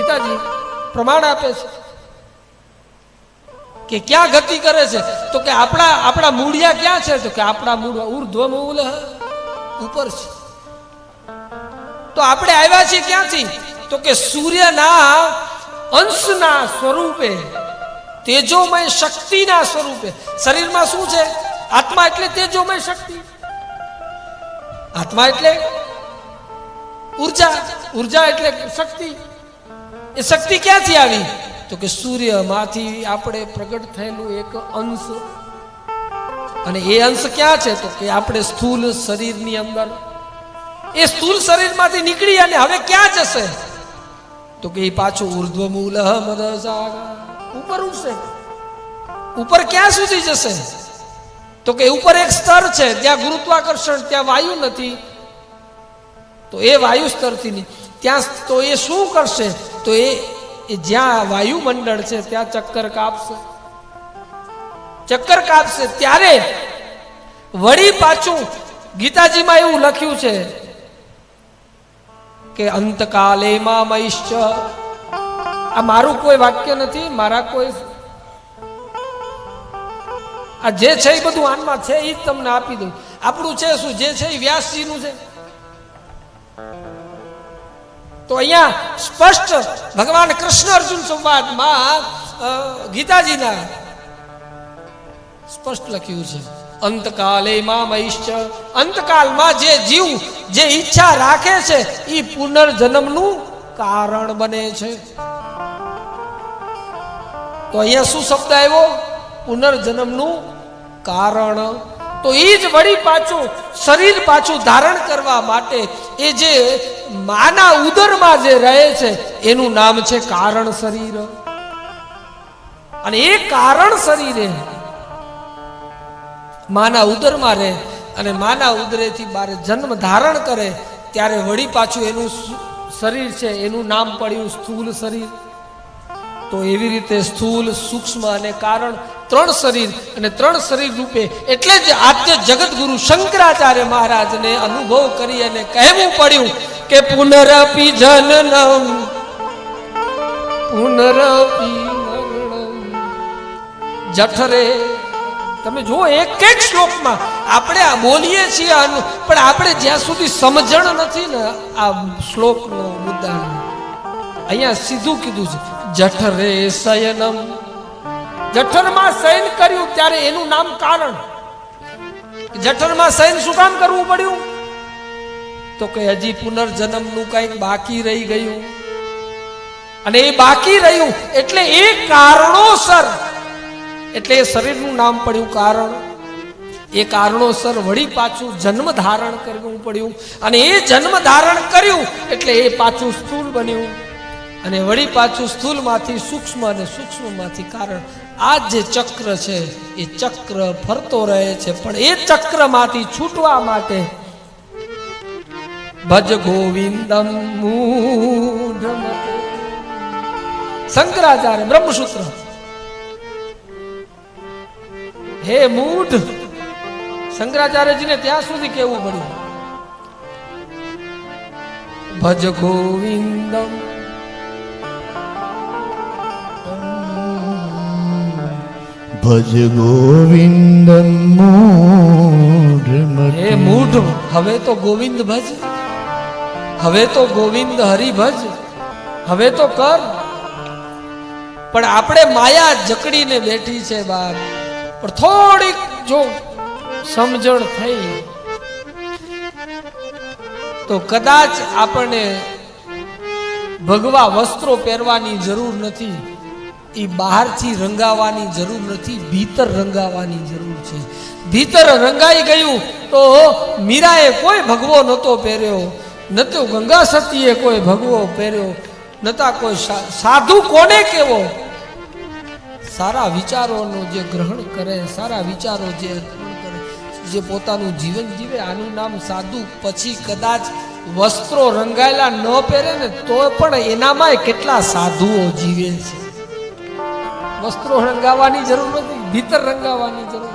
ગીતાજી પ્રમાણ આપે છે કે ક્યાં ગતિ કરે છે? તો કે આપણા આપણા મૂળિયા ક્યાં છે? તો કે આપણા મૂળ ઉર્ધ્વ મૂળ ઉપર છે. તો આપણે આવ્યા છીએ ક્યાંથી? તો કે સૂર્યના અંશના સ્વરૂપે, તેજોમય શક્તિના સ્વરૂપે. શરીરમાં શું છે? આત્મા એટલે તેજોમય શક્તિ. આત્મા એટલે ઊર્જા. ઊર્જા એટલે શક્તિ. એ શક્તિ ક્યાંથી આવી? તો કે સૂર્યમાંથી આપણે પ્રગટ થયેલું એક અંશ. અને એ અંશ ક્યાં છે? તો કે આપણે સ્થૂલ શરીરની અંદર. એ સ્થૂલ શરીરમાંથી નીકળી અને હવે ક્યાં જશે? તો કે એ પાછું ઉર્ધ્વ મૂલ ઉપર ઉઠશે ઉપર ક્યાં સુધી જશે? તો કે ઉપર એક સ્તર છે ત્યાં ગુરુત્વાકર્ષણ, ત્યાં વાયુ નથી. તો એ વાયુ સ્તરથી ત્યાં તો એ શું કરશે? તો એ જ્યાં વાયુમંડળ છે, ત્યાં ચક્કર કાપશે. ચક્કર કાપશે. ત્યારે વળી પાછું ગીતાજીમાં એવું લખ્યું છે કે અંતકાલે માં મૈશ્ચ આ મારું કોઈ વાક્ય નથી, મારા કોઈ આ જે છે એ બધું આનમાં છે, એ જ તમને આપી દઉં. આપણું છે શું? જે છે એ વ્યાસજીનું છે. તો અહીંયા સ્પષ્ટ ભગવાન કૃષ્ણ અર્જુન સંવાદમાં ગીતાજીના સ્પષ્ટ લખ્યું છે. અંતકાલે માં મહિષ્ચ અંતકાલમાં જે જીવ, જે ઈચ્છા રાખે છે એ પુનર્જન્મનું કારણ બને છે. તો અહીંયા શું શબ્દ આવ્યો? પુનર્જન્મનું કારણ. તો એ જ વળી પાછું શરીર પાછું ધારણ કરવા માટે એ જે માના ઉદરમાં જે રહે છે, એનું નામ છે કારણ શરીર. અને એ કારણ શરીરે માના ઉદરમાં રહે અને માના ઉદરેથી બારે જન્મ ધારણ કરે, ત્યારે વળી પાછું એનું શરીર છે, એનું નામ પડ્યું સ્થૂલ શરીર. તો એવી રીતે સ્થૂલ, સૂક્ષ્મ અને કારણ ત્રણ શરીર, અને ત્રણ શરીર રૂપે એટલે જ આદ્ય જગતગુરુ શંકરાચાર્ય મહારાજને અનુભવ કરી અને કહેવું પડ્યું કે પુનરપી જનનમ, પુનરપી જઠરે, તમે જુઓ એક એક શ્લોકમાં આપણે આ બોલીએ છીએ આનું, પણ આપણે જ્યાં સુધી સમજણ નથી ને આ શ્લોકનો મુદ્દા. અહીંયા સીધું કીધું છે, જઠરે શયનમ. જઠરમાં શયન કર્યું ત્યારે એનું નામ કારણ. જઠરમાં શયન શું કામ કરવું પડ્યું? તો કે હજી પુનર્જન્મનું કંઈક બાકી રહી ગયું. અને એ બાકી રહ્યું એટલે એ કારણોસર, એટલે એ શરીરનું નામ પડ્યું કારણ. એ કારણોસર વળી પાછું જન્મ ધારણ કરવું પડ્યું. અને એ જન્મ ધારણ કર્યું એટલે એ પાછું સ્થૂળ બન્યું. અને વળી પાછું સ્થૂલમાંથી સૂક્ષ્મ અને સૂક્ષ્મમાંથી કારણ. આ જે ચક્ર છે, એ ચક્ર ફરતો રહે છે, પણ એ ચક્રમાંથી છૂટવા માટે ભજ ગોવિંદમ શંકરાચાર્ય બ્રહ્મસૂત્ર. હે મૂઢ શંકરાચાર્યજીને ત્યાં સુધી કેવું પડ્યું? ભજ ગોવિંદમ. ભજ ગોવિંદમ. હે મૂઢ હવે તો ગોવિંદ ભજ. હવે તો ગોવિંદ હરિભજ, હવે તો કર. પણ આપણે માયા જકડીને બેઠી છે બાપ પણ થોડીક જો સમજણ થઈ, તો કદાચ આપણને ભગવા વસ્ત્રો પહેરવાની જરૂર નથી. એ બહારથી રંગાવાની જરૂર નથી, ભીતર રંગાવાની જરૂર છે. ભીતર રંગાઈ ગયું તો મીરાએ કોઈ ભગવો નહોતો પહેર્યો. નતો, ગંગા સતીએ કોઈ ભગવો પહેર્યો, નતા કોઈ સાધુ કોને કેવો? સારા વિચારોનું જે ગ્રહણ કરે, સારા વિચારો જે કરે, જે પોતાનું જીવન જીવે, આનું નામ સાધુ, પછી કદાચ વસ્ત્રો રંગાયેલા ન પહેરે ને તો પણ એનામાંય કેટલા સાધુઓ જીવે છે. વસ્ત્રો રંગાવાની જરૂર નથી, ભીતર રંગાવાની જરૂર